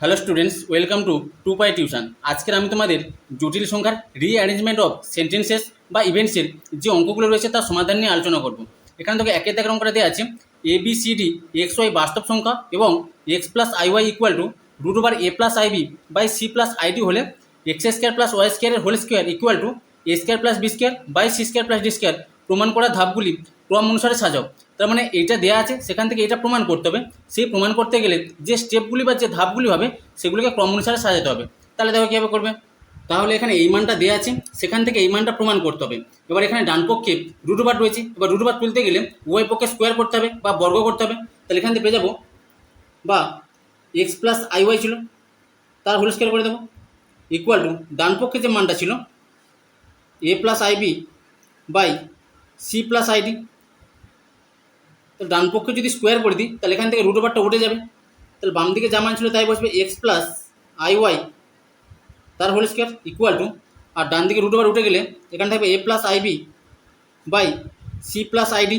Hello students, welcome to two pi tuition. আজকের আমি তোমাদের জটিল সংখ্যার রিঅ্যারেঞ্জমেন্ট অফ সেন্টেন্সেস বা ইভেন্টসের যে অঙ্কগুলো রয়েছে তার সমাধান নিয়ে আলোচনা করব। এখানে তোকে একের দাগের অঙ্কটা দেওয়া আছে a b c d x y বাস্তব সংখ্যা এবং x plus i y equal to root over a plus i b by c plus i d হলে এক্স স্কোয়ার প্লাস ওয়াই স্কোয়ারের whole square equal to a square plus b square by c square plus d square প্রমাণ করা ধাপগুলি ক্রম অনুসারে সাজাও। তার মানে এইটা দেওয়া আছে, সেখান থেকে এটা প্রমাণ করতে হবে। সেই প্রমাণ করতে গেলে যে স্টেপগুলি বা যে ধাপগুলি হবে, সেগুলিকে ক্রম অনুসারে সাজাতে হবে। তাহলে দেখো কীভাবে করবে? তাহলে এখানে এই মানটা দেওয়া আছে, সেখান থেকে এই মানটা প্রমাণ করতে হবে। এবার এখানে ডান পক্ষে রুটবার রয়েছে, এবার রুটবার তুলতে গেলে উভয় পক্ষে স্কোয়ার করতে হবে বা বর্গ করতে হবে। তাহলে এখান থেকে পেয়ে যাব, বা এক্স প্লাস আই ওয়াই ছিল, তার হোল স্কোয়ার করে দেবো। ইকুয়াল টু ডান পক্ষে যে মানটা ছিল a plus i b by c plus i d তো ডান পক্ষে যদি স্কোয়ার করে দিই, তাহলে এখান থেকে রুট ওভারটা উঠে যাবে। তাহলে বাম দিকে যা মান ছিল তাই বসবে এক্স প্লাস আই ওয়াই তার হোল স্কোয়ার ইকুয়াল টু আর ডান দিকে রুট ওভার উঠে গেলে এখানে থাকবে a plus i b by c plus i d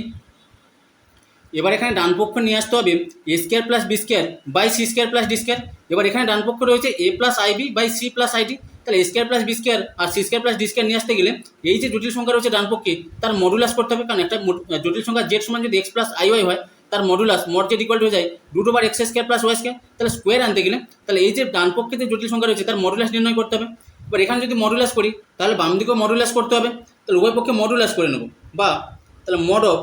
এবার এখানে ডান পক্ষ নিয়ে আসতে হবে a square plus b square by c square plus d square এবার এখানে ডান পক্ষ রয়েছে a plus i b by c plus i d তাহলে স্কোয়ার প্লাস বি স্কোয়ার আর c square plus d square নিয়ে আসতে গেলে এই যে জটিল সংখ্যা রয়েছে ডান পক্ষে, তার মডুলাস করতে হবে। কারণ একটা জটিল সংখ্যা জেড সমান যদি এক্স প্লাস আই ওয়াই হয়, তার মডুলাস মড জেড ইকুয়াল হয়ে যায় root over x square plus y square তাহলে স্কোয়ার আনতে গেলে, তাহলে এই যে ডান পক্ষে যে জটিল সংখ্যা রয়েছে, তার মডুলাস নির্ণয় করতে হবে। এবার এখানে যদি মডুলাস করি, তাহলে বাম দিকেও মডুলাস করতে হবে। তাহলে উভয় পক্ষে মডুলাস করে নেব। বা তাহলে mod of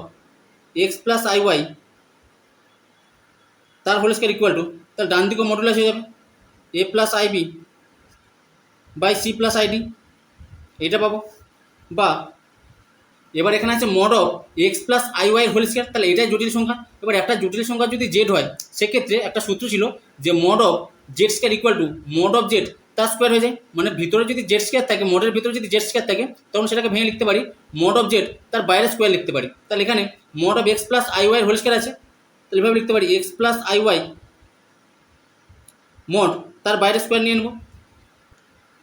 x plus i y তার হোল স্কোয়ার ইকুয়াল টু তাহলে ডান দিকেও মডুলাস হয়ে যাবে। A plus i b by c plus i d এটা পাবো। বা এবার এখানে আছে mod of x plus i y whole square, তাহলে এটাই জটিল সংখ্যা। এবার একটা জটিল সংখ্যা যদি জেড হয়, সেক্ষেত্রে একটা সূত্র ছিল যে mod of z square equal to mod of z তার স্কোয়ার হয়ে যায়। মানে ভিতরে যদি জেড স্কোয়ার থাকে, মডের ভিতরে যদি জেড স্কোয়ার থাকে, তখন সেটাকে ভেঙে লিখতে পারি, মড অফ জেড তার বাইরে স্কোয়ার লিখতে পারি। তাহলে এখানে mod of x plus i y whole square আছে। তাহলে এভাবে লিখতে পারি, x plus i y mod তার বাইরে স্কোয়ার নিয়ে নেব।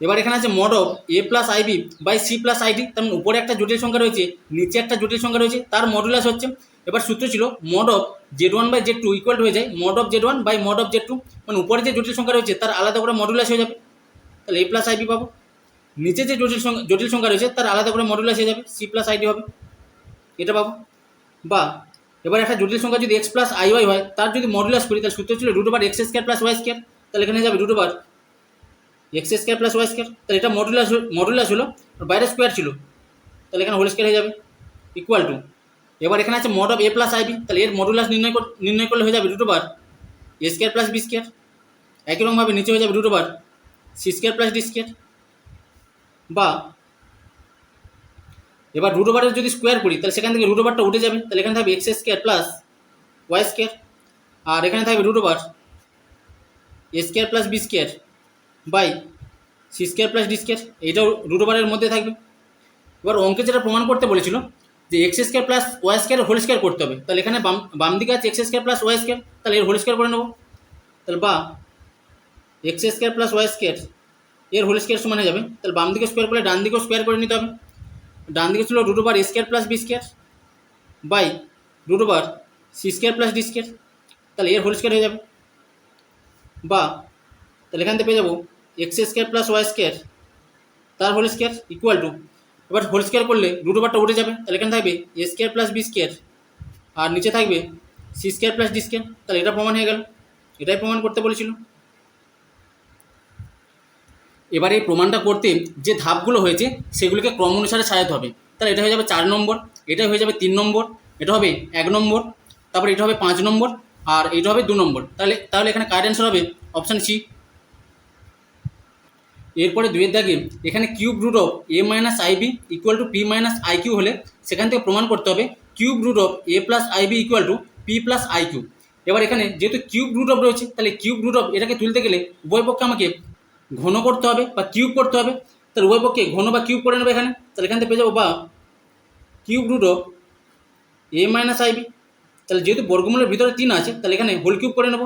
এবার এখানে আছে mod of a plus i b by c plus i d তার মানে উপরে একটা জটিল সংখ্যা রয়েছে, নিচে একটা জটিল সংখ্যা রয়েছে, তার মডুলাস হচ্ছে, এবার সূত্র ছিল mod of z one by z two equal হয়ে যায় mod of z one by mod of z two মানে উপরে যে জটিল সংখ্যা রয়েছে, তার আলাদা করে মডুলাস হয়ে যাবে, তাহলে এ প্লাস আইবি পাবো, নিচে যে জটিল সংখ্যা জটিল সংখ্যা রয়েছে, তার আলাদা করে মডুলাস হয়ে যাবে সি প্লাস আইডি হবে, এটা পাবো, বা এবার একটা জটিল সংখ্যা যদি এক্স প্লাস আই ওয়াই হয়, তার যদি মডুলাস করি, তাহলে সূত্র ছিল root over x square plus y square তাহলে এখানে যাবে root over x square plus y square তাহলে এটা মডুলাস মডুলাস হলো আর বাইরে স্কোয়ার ছিল। তাহলে এখানে হোল স্কোয়ার হয়ে যাবে ইকুয়াল টু এবার এখানে আছে mod of a plus i b তাহলে এর মডুলাস নির্ণয় নির্ণয় করলে হয়ে যাবে root over a square plus b square একই রকমভাবে নিচে হয়ে যাবে root over c square plus d square বা এবার রুট ওভারের যদি স্কোয়ার করি, তাহলে সেখান থেকে রুট ওভারটা উঠে যাবে। তাহলে এখানে থাকবে x square plus y square আর এখানে থাকবে root over a square plus b square by c square plus d square এইটাও রুট ওভারের মধ্যে থাকবে। এবার অঙ্কে যেটা প্রমাণ করতে বলেছিল, যে x square plus y square whole square করতে হবে, তাহলে এখানে বাম বাম দিকে আছে x square plus y square তাহলে এর হোল স্কোয়ার করে নেব। তাহলে বা x square plus y square এর হোল স্কোয়ার সমান হয়ে যাবে। তাহলে বাম দিকে স্কোয়ার করলে ডান দিকেও স্কোয়ার করে নিতে হবে। ডান দিকে ছিল root over a square plus b square by root over c square plus d square তাহলে এর হোল স্কোয়ার হয়ে যাবে। বা, তাহলে এখান থেকে পেয়ে যাব x square plus y square তার হোল স্কোয়ার ইকুয়াল টু এবার হোল স্কোয়ার করলে রুট ওভারটা উঠে যাবে, তাহলে এখানে থাকবে a square plus b square আর নিচে থাকবে c square plus d square তাহলে এটা প্রমাণ হয়ে গেল, এটাই প্রমাণ করতে বলেছিল। এবার এই প্রমাণটা করতে যে ধাপগুলো হয়েছে, সেগুলোকে ক্রম অনুসারে সাজাতে হবে। তাহলে এটা হয়ে যাবে চার নম্বর, এটা হয়ে যাবে তিন নম্বর, এটা হবে এক নম্বর, তারপর এটা হবে পাঁচ নম্বর, আর এটা হবে দু নম্বর। তাহলে তাহলে এখানে কারেন্ট হবে অপশান সি এরপরে দুয়ের দাগে এখানে cube root of a minus i b equal to p minus i q হলে সেখান থেকে প্রমাণ করতে হবে cube root of a plus i b equal to p plus i q এবার এখানে যেহেতু কিউব রুট অফ রয়েছে, তাহলে কিউব রুট অফ এটাকে তুলতে গেলে উভয় পক্ষে আমাকে ঘন করতে হবে বা কিউব করতে হবে। তাহলে উভয় পক্ষে ঘন বা কিউব করে নেবে এখানে। তাহলে এখান থেকে পেয়ে যাব বা cube root of a minus i b তাহলে যেহেতু বর্গমূলের ভিতরে তিন আছে, তাহলে এখানে হোল কিউব করে নেব।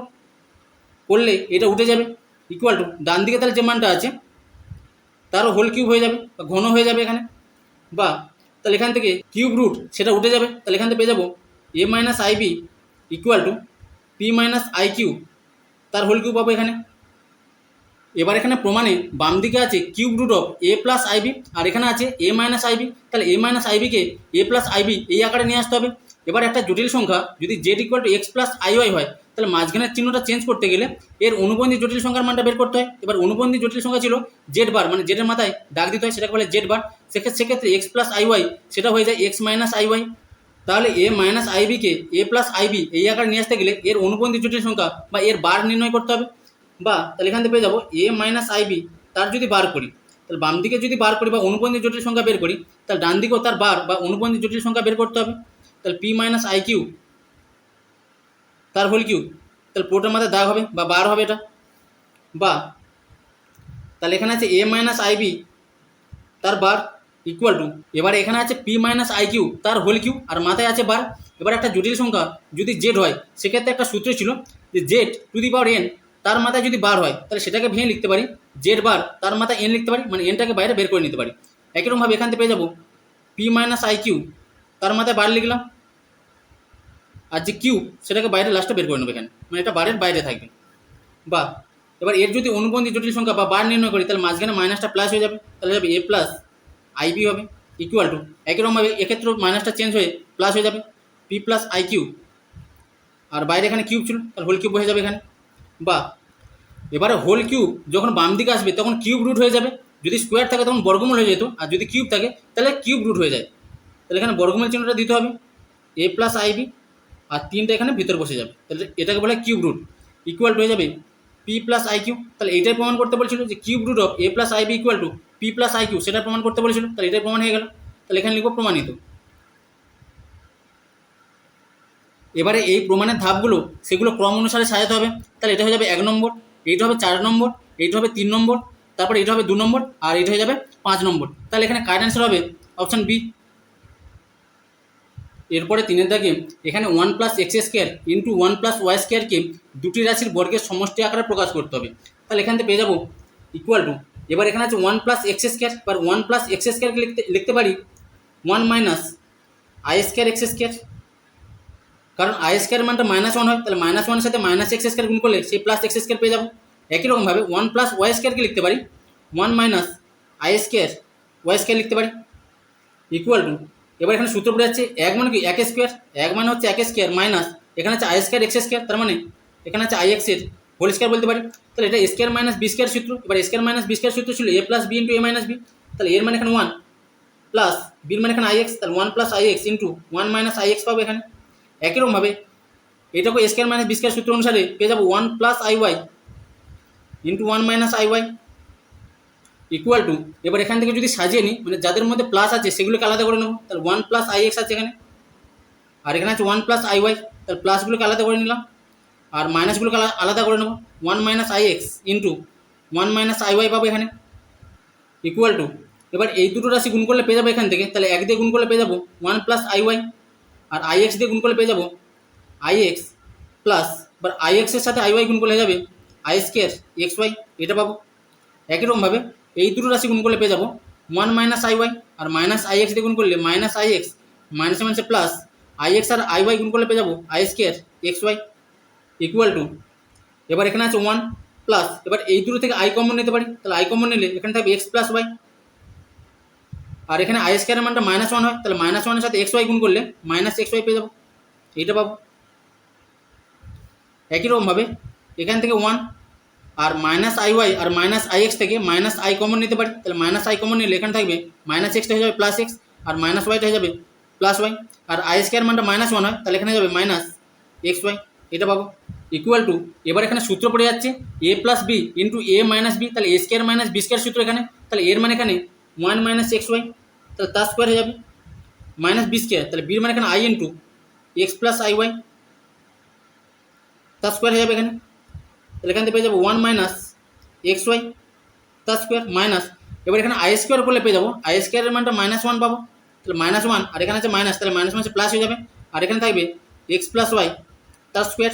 করলে এটা উঠে যাবে। ইকুয়াল টু ডান দিকে তাহলে যে মানটা আছে তারও হোল কিউব হয়ে যাবে বা ঘন হয়ে যাবে এখানে। বা তাহলে এখান থেকে কিউব রুট সেটা উঠে যাবে। তাহলে এখান থেকে পেয়ে যাব a minus i b equal to p minus i q তার হোল কিউব পাবো এখানে। এবার এখানে প্রমাণে বাম দিকে আছে cube root of a plus i b আর এখানে আছে এ মাইনাস আইবি তাহলে এ মাইনাস আইবিকে এ প্লাস আইবি এই আকারে নিয়ে আসতে হবে। এবার একটা জটিল সংখ্যা, যদি z equal to x plus i y হয় তাহলে মাঝখানের চিহ্নটা চেঞ্জ করতে গেলে এর অনুবন্ধী জটিল সংখ্যার মানটা বের করতে হয়। এবার অনুবন্ধী জটিল সংখ্যা ছিল জেড বার মানে জেডের মাথায় দাগ দিতে হয়, সেটাকে বলে জেড বার সেক্ষেত্রে এক্স প্লাস আই ওয়াই সেটা হয়ে যায় এক্স মাইনাস আই ওয়াই তাহলে এ মাইনাস আইবিকে এ প্লাস আইবি এই আকারে নিয়ে আসতে গেলে এর অনুবন্ধী জটিল সংখ্যা বা এর বার নির্ণয় করতে হবে। বা তাহলে এখান থেকে পেয়ে যাব এ মাইনাস আইবি তার যদি বার করি, তাহলে বাম দিকে যদি বার করি বা অনুবন্ধী জটিল সংখ্যা বের করি, তাহলে ডান দিকেও তার বার বা অনুবন্ধী জটিল সংখ্যা বের করতে হবে। তাহলে পি মাইনাস আই কিউ তার হোল কিউ তাহলে পুরোটার মাথায় দাগ হবে বা বার হবে এটা? বা। তাহলে এখানে আছে এ মাইনাস আইবি তার বার ইকুয়াল টু এবারে এখানে আছে পি মাইনাস আই কিউ তার হোল কিউ আর মাথায় আছে বার। এবার একটা জটিল সংখ্যা, যদি জেড হয়, সেক্ষেত্রে একটা সূত্র ছিল যে z to the power n তার মাথায় যদি বার হয়, তাহলে সেটাকে ভেঙে লিখতে পারি। জেড বার, তার মাথায় এন লিখতে পারি মানে এনটাকে বাইরে বের করে নিতে পারি। একই রকমভাবে এখান থেকে পেয়ে যাব। পি মাইনাস আই কিউ তার মাথায় বার লিখলাম। আর যে কিউ সেটাকে বাইরে লাস্টে বের করে নেবে এখানে। মানে এটা বারের বাইরে থাকবে। বা এবার এর যদি অনুবন্ধী জটিল সংখ্যা বা বার নির্ণয় করি, তাহলে মাঝখানে মাইনাসটা প্লাস হয়ে যাবে। তাহলে যাবে এ প্লাস আইবি হবে ইকুয়াল টু একইরকমভাবে এক্ষেত্রেও মাইনাসটা চেঞ্জ হয়ে প্লাস হয়ে যাবে। পি প্লাস আই কিউ আর বাইরে এখানে কিউব ছিল, তাহলে হোল কিউব হয়ে যাবে এখানে। বা এবারে হোল কিউব যখন বাম দিকে আসবে, তখন কিউব রুট হয়ে যাবে। যদি স্কোয়ার থাকে, তখন বর্গমূল হয়ে যেত। আর যদি কিউব থাকে, তাহলে কিউব রুট হয়ে যায়। তাহলে এখানে বর্গমূল চিহ্নটা দিতে হবে। এ প্লাস আইবি আর তিনটা এখানে ভিতরে বসে যাবে। তাহলে এটাকে বলে কিউব রুট। ইকুয়াল টু হয়ে যাবে পি প্লাস আই কিউ তাহলে এটাই প্রমাণ করতে বলেছিল যে cube root of a plus i b equal to p plus i q সেটা প্রমাণ করতে বলেছিল। তাহলে এটাই প্রমাণ হয়ে গেল। তাহলে এখানে লিখব প্রমাণিত। এবারে এই প্রমাণের ধাপগুলো, সেগুলো ক্রম অনুসারে সাজাতে হবে। তাহলে এটা হয়ে যাবে এক নম্বর, এইটা হবে চার নম্বর, এইটা হবে তিন নম্বর, তারপর এটা হবে দু নম্বর, আর এটা হয়ে যাবে পাঁচ নম্বর। তাহলে এখানে কারেন্ট অ্যান্সার হবে অপশান বি এরপরে তিনের দাগে এখানে one plus x square into one plus y স্কোয়ারকে দুটি রাশির বর্গের সমষ্টি আকারে প্রকাশ করতে হবে। তাহলে এখান থেকে পেয়ে যাব ইকুয়াল টু এবার এখানে আছে ওয়ান প্লাস এক্স স্কোয়ার এবার ওয়ান প্লাস এক্স স্কোয়ারকে লিখতে লিখতে পারি one minus i square x square কারণ আই স্কোয়ার মানটা মাইনাস ওয়ান হয়, তাহলে মাইনাস ওয়ানের সাথে মাইনাস এক্স স্কোয়ার গুণ করলে সেই প্লাস এক্স স্কোয়ার পেয়ে যাব। একই রকমভাবে ওয়ান প্লাস ওয়াই স্কোয়ারকে লিখতে পারি one minus i square y square লিখতে পারি ইকুয়াল টু এবার এখানে সূত্র পড়ে যাচ্ছে এক মানে কি? এক স্কোয়ার এক মানে হচ্ছে এক স্কোয়ার মাইনাস এখানে আছে আই স্কোয়ার এক্স স্কোয়ার তার মানে এখানে আছে আই এক্সের হোল স্কোয়ার বলতে পারি। তাহলে এটা স্কোয়ার মাইনাস বি স্কোয়ার সূত্র। এবার স্কোয়ার মাইনাস বি স্কোয়ার সূত্র ছিল a plus b into a minus b তাহলে এর মানে এখানে ওয়ান প্লাস বির মানে এখানে আই এক্স তাহলে one plus i x into one minus i x পাবো এখানে। একই রকমভাবে এটাকে স্কোয়ার মাইনাস বি স্কোয়ার সূত্র অনুসারে পেয়ে যাব one plus i y into one minus i y equal to এবার এখান থেকে যদি সাজিয়ে নিই মানে যাদের মধ্যে প্লাস আছে, সেগুলোকে আলাদা করে নেব। তাহলে ওয়ান প্লাস আই এক্স আছে এখানে। আর এখানে আছে ওয়ান প্লাস আই ওয়াই তাহলে প্লাসগুলোকে আলাদা করে নিলাম। আর মাইনাসগুলোকে আলা- আলাদা করে নেব। One minus i x into one minus i y পাবো এখানে। ইকুয়াল টু এবার এই দুটো রাশি গুণ করলে পেয়ে যাব এখান থেকে। তাহলে এক দিয়ে গুণ করলে পেয়ে যাব ওয়ান প্লাস আই ওয়াই আর আই এক্স দিয়ে গুণ করলে পেয়ে যাব আই এক্স প্লাস এবার আই এক্সের সাথে আই ওয়াই গুণ করলে যাবে আই স্কোয়ার এক্স ওয়াই এটা পাবো। একই রকমভাবে এই দুটো রাশি গুণ করলে পেয়ে যাব। ওয়ান মাইনাস আই ওয়াই আর মাইনাস আই এক্স দিয়ে গুণ করলে মাইনাস আই এক্স মাইনাসে মাইনাসে প্লাস আই এক্স আর আই ওয়াই গুণ করলে পেয়ে যাব i square x y equal to এবার এখানে আছে ওয়ান প্লাস এবার এই দুটো থেকে আই কমন নিতে পারি। তাহলে আই কমন নিলে এখানে থাকবে এক্স প্লাস ওয়াই আর এখানে আই স্কোয়ারের মানটা মাইনাস ওয়ান হয়, তাহলে মাইনাস ওয়ানের সাথে এক্স ওয়াই গুণ করলে মাইনাস এক্স ওয়াই পেয়ে যাব। এইটা পাবো। একই রকমভাবে এখান থেকে ওয়ান আর মাইনাস আই ওয়াই আর মাইনাস আই এক্স থেকে মাইনাস আই কমন নিতে পারি। তাহলে মাইনাস আই কমন নিলে এখানে থাকবে মাইনাস এক্সটা হয়ে যাবে প্লাস এক্স আর মাইনাস ওয়াইটা হয়ে যাবে প্লাস ওয়াই আর আই স্কোয়ার মানটা মাইনাস ওয়ান হয়, তাহলে এখানে যাবে মাইনাস এক্স ওয়াই এটা পাবো। ইকুয়াল টু এবার এখানে সূত্র পড়ে যাচ্ছে a plus b into a minus b তাহলে a square minus b square সূত্র এখানে। তাহলে এর মানে এখানে ওয়ান মাইনাস এক্স ওয়াই তাহলে তার স্কোয়ার হয়ে যাবে। মাইনাস বি স্কোয়ার তাহলে বির মানে এখানে i into x plus i y তার স্কোয়ার হয়ে যাবে এখানে। তাহলে এখান থেকে পেয়ে যাব ওয়ান মাইনাস এক্স ওয়াই তার স্কোয়ার মাইনাস এবার এখানে আই স্কোয়ার করলে পেয়ে যাব। আই স্কোয়ারের মানটা মাইনাস ওয়ান পাবো। তাহলে মাইনাস ওয়ান আর এখানে আছে মাইনাস তাহলে মাইনাস মাইনাস প্লাস হয়ে যাবে। আর এখানে থাকবে এক্স প্লাস ওয়াই তার স্কোয়ার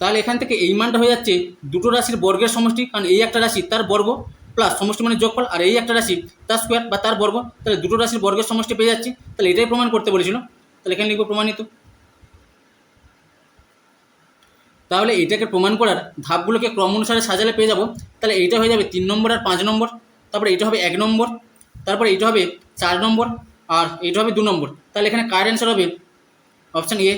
তাহলে এখান থেকে এই মানটা হয়ে যাচ্ছে দুটো রাশির বর্গের সমষ্টি, কারণ এই একটা রাশি তার বর্গ প্লাস সমষ্টি মানে যোগফল, আর এই একটা রাশি তার স্কোয়ার বা তার বর্গ। তাহলে দুটো রাশির বর্গের সমষ্টি পেয়ে যাচ্ছি। তাহলে এটাই প্রমাণ করতে বলেছিল। তাহলে এখানে লিখব প্রমাণিত। তাহলে এটাকে প্রমাণ করার ধাপগুলোকে ক্রম অনুসারে সাজালে পেয়ে যাব। তাহলে এইটা হয়ে যাবে তিন নম্বর আর পাঁচ নম্বর। তারপরে এটা হবে এক নম্বর। তারপরে এইটা হবে চার নম্বর আর এইটা হবে দু নম্বর। তাহলে এখানে কার অ্যান্সার হবে? অপশান এ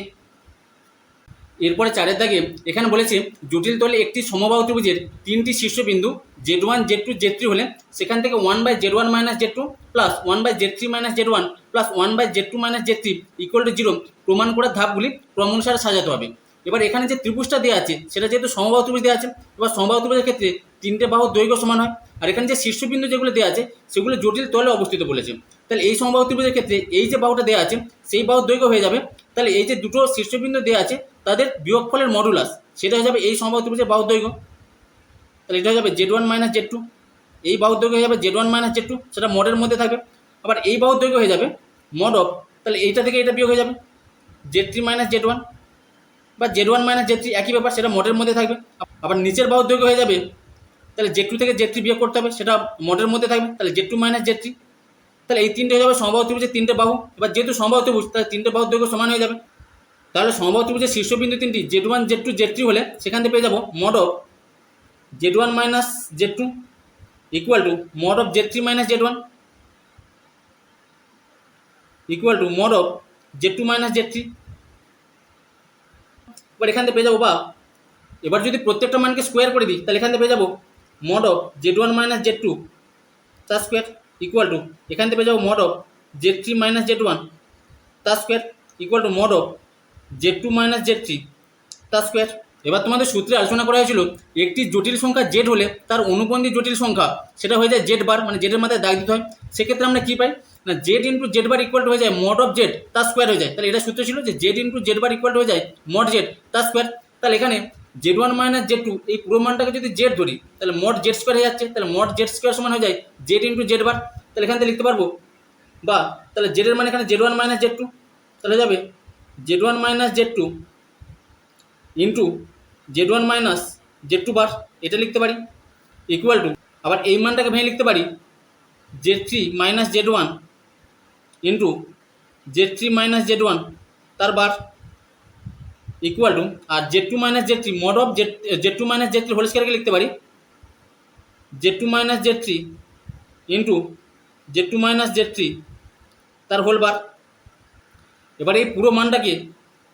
এরপরে চারের দাগে এখানে বলেছে, জটিল তলে একটি সমবাহু ত্রিভুজের তিনটি শীর্ষবিন্দু z one z two z three হলে সেখান থেকে one by z one minus z two plus one by z three minus z one plus one by z two minus z three equal to zero প্রমাণ করার ধাপগুলি ক্রম অনুসারে সাজাতে হবে। এবার এখানে যে ত্রিভুজটা দেওয়া আছে, সেটা যেহেতু সমবাহু ত্রিভুজ দেওয়া আছে, এবার সমবাহু ত্রিভুজের ক্ষেত্রে তিনটে বাহুর দৈর্ঘ্য সমান হয়। আর এখানে যে শীর্ষবিন্দু যেগুলো দেওয়া আছে, সেগুলো জটিল তলে অবস্থিত বলেছে। তাহলে এই সমবাহু ত্রিভুজের ক্ষেত্রে এই যে বাহুটা দেওয়া আছে, সেই বাহুর দৈর্ঘ্য হয়ে যাবে। তাহলে এই যে দুটো শীর্ষবিন্দু দেওয়া আছে, তাদের বিয়োগফলের মডুলাস সেটা হয়ে যাবে এই সমবাহু ত্রিভুজের বাহুর দৈর্ঘ্য। তাহলে এটা হয়ে যাবে z one minus z two এই বাহুর দৈর্ঘ্য হয়ে যাবে z one minus z two সেটা মডের মধ্যে থাকবে। আবার এই বাহুর দৈর্ঘ্য হয়ে যাবে মড অফ তাহলে এইটা থেকে এটা বিয়োগ হয়ে যাবে। Z three minus z one বা z one minus z three একই ব্যাপার, সেটা মডের মধ্যে থাকবে। আবার নিচের বাহুর দৈর্ঘ্য হয়ে যাবে, তাহলে জেড টু থেকে জেড থ্রি বিয়োগ করতে হবে, সেটা মডের মধ্যে থাকবে, তাহলে z two minus z three তাহলে এই তিনটে হয়ে যাবে সমবাহু ত্রিভুজের তিনটে বাহু। এবার যেহেতু সমবাহু ত্রিভুজ, তাহলে তিনটে বাহুর দৈর্ঘ্য সমান হয়ে যাবে। তাহলে সমবাহু ত্রিভুজের শীর্ষবিন্দু তিনটি z one z two z three হলে সেখান থেকে পেয়ে যাব mod of z one minus z two equal to mod of z three minus z one equal to mod of z two minus z three এবার এখান থেকে পেয়ে যাব বা, এবার যদি প্রত্যেকটা মানকে স্কোয়ার করে দিই, তাহলে এখান থেকে পেয়ে যাব mod of z one minus z two তার স্কোয়ার ইকুয়াল টু এখান থেকে পেয়ে যাব mod of z three minus z one তার square equal to mod of z two minus z three তার স্কোয়ার এবার তোমাদের সূত্রে আলোচনা করা হয়েছিল, একটি জটিল সংখ্যা জেড হলে তার অনুবন্ধী জটিল সংখ্যা সেটা হয়ে যায় জেড বার মানে জেডের মাথায় দাগ দিতে হয়, সেক্ষেত্রে আমরা কী পাই? না z into z bar equal হয়ে যায় মড অফ জেড তার স্কোয়ার হয়ে যায়। তাহলে এটা সূত্র ছিল যে z into z bar equal হয়ে যায় মড জেড তার স্কোয়ার তাহলে এখানে z one minus z two এই পুরো মানটাকে যদি জেড ধরি, তাহলে মড জেড স্কোয়ার হয়ে যাচ্ছে। তাহলে মড জেড স্কোয়ার সমান হয়ে যায় জেড ইন্টু জেড বার তাহলে এখান থেকে লিখতে পারব, বা তাহলে জেডের মানে এখানে z one minus z two তাহলে যাবে z one minus z two into z one minus z two bar এটা লিখতে পারি ইকুয়াল টু আবার এই মানটাকে ভেঙে লিখতে পারি z three minus z one into z three minus z one তার bar equal to R z two minus z three mod of z z two minus z three whole স্কোয়ারকে লিখতে পারি? Z two minus z three into z two minus z three তার whole bar এবার এই পুরো মানটাকে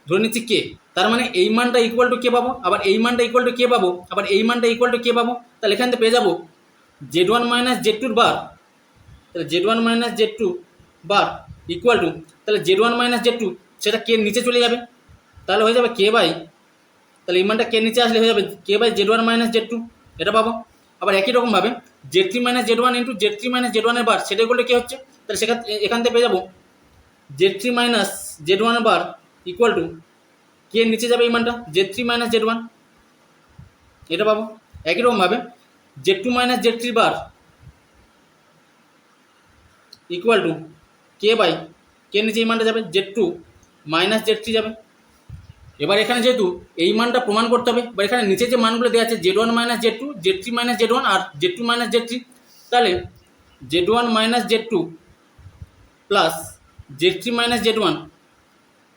ধরে নিচ্ছি কে তার মানে এই মানটা ইকুয়াল টু কে পাবো, আবার এই মানটা ইকুয়াল টু কে পাবো, আবার এই মানটা ইকুয়াল টু কে পাবো, তাহলে এখান থেকে পেয়ে যাব জেড ওয়ান মাইনাস জেড টুর বার তাহলে z one minus z two bar equal to তাহলে z one minus z two সেটা কে নিচে চলে যাবে। তাহলে হয়ে যাবে কে বাই তাহলে এই মানটা কে নিচে আসলে হয়ে যাবে k by z one minus z two এটা পাবো। আবার একই রকমভাবে z three minus z one into z three minus z ওয়ানের বার, সেটা করলে কী হচ্ছে? তাহলে সেখান এখান থেকে পেয়ে যাব। জেড থ্রি মাইনাস জেড ওয়ানের বার ইকুয়াল টু কে নিচে যাবে এই মানটা z three minus z one এটা পাবো। একই রকমভাবে z two minus z three bar equal to k by k নিচে এই মানটা যাবে z two minus z three যাবে। এবার এখানে যেহেতু এই মানটা প্রমাণ করতে হবে বা এখানে নিচে যে মানগুলো দেওয়া আছে z one minus z two z three minus z one আর z two minus z three তাহলে z one minus z two plus z three minus z one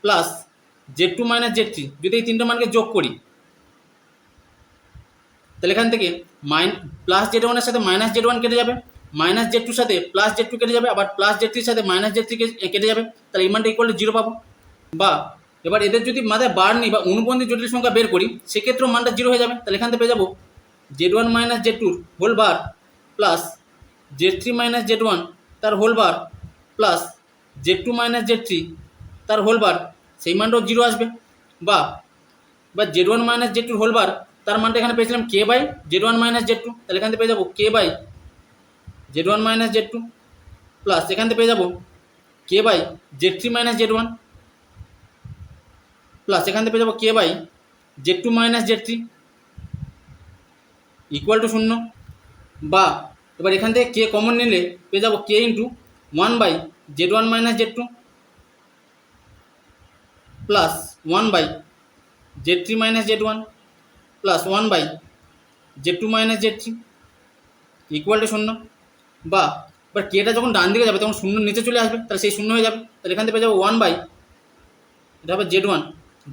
plus z two minus z three যদি এই তিনটে মানকে যোগ করি, তাহলে এখান থেকে মাইন প্লাস জেড ওয়ানের সাথে মাইনাস জেড ওয়ান কেটে যাবে। মাইনাস জেড টুর সাথে প্লাস জেড টু কেটে যাবে, আবার প্লাস জেড থ্রির সাথে মাইনাস জেড থ্রি কেটে যাবে, তাহলে এই মানটা ইকুয়াল টু জিরো পাবো। বা এবার এদের যদি মাথায় বার নিই বা অনুবন্ধী জটিল সংখ্যা বের করি, সেক্ষেত্রেও মানটা জিরো হয়ে যাবে। তাহলে এখান থেকে পেয়ে যাব জেড ওয়ান মাইনাস জেড টুর whole bar plus z three minus z one তার whole bar plus z two minus z three তার হোল বার সেই মানটাও জিরো আসবে। বা বা জেড ওয়ান মাইনাস জেড টুর হোল বার তার মানটা এখানে পেয়েছিলাম k by z one minus z two তাহলে এখান থেকে পেয়ে যাব k by z one minus z two plus এখান থেকে পেয়ে যাব k by z three minus z one plus এখান থেকে পেয়ে যাব k by z two minus z three equal to শূন্য বা এবার এখান থেকে কে কমন নিলে পেয়ে যাব k into one by z one minus z two plus one by z three minus z one plus one by z two minus z three equal to শূন্য বা এবার কেটা যখন ডান দিকে যাবে, তখন শূন্য নিচে চলে আসবে, তাহলে সেই শূন্য হয়ে যাবে। তাহলে এখান থেকে পেয়ে যাব ওয়ান বাই এটা হবে z one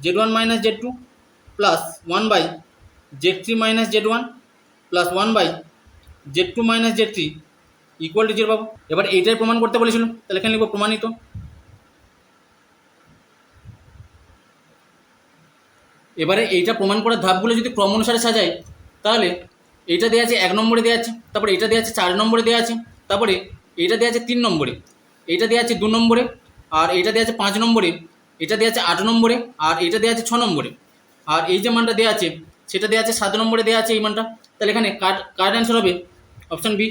z one minus z two plus one by z three minus z one plus one by z two minus z three equal to zero পাবো। এবার এইটাই প্রমাণ করতে বলেছিল, তাহলে এখানে লিখব প্রমাণিত। এবারে এইটা প্রমাণ করার ধাপগুলো যদি ক্রম অনুসারে সাজায় তাহলে এইটা দেওয়া আছে এক নম্বরে দেওয়া আছে, তারপরে এটা দেওয়া আছে চার নম্বরে দেওয়া আছে, তারপরে এটা দেওয়া আছে তিন নম্বরে এটা দেওয়া আছে দু নম্বরে, আর এটা দেওয়া আছে পাঁচ নম্বরে এটা দেওয়া আছে আট নম্বরে, আর এটা দেওয়া আছে ছ নম্বরে। আর এই যে মানটা দেওয়া আছে, সেটা দেওয়া আছে সাত নম্বরে দেওয়া আছে এই মানটা, তাহলে এখানে কার্ড কার্ড অ্যান্সার হবে অপশান বি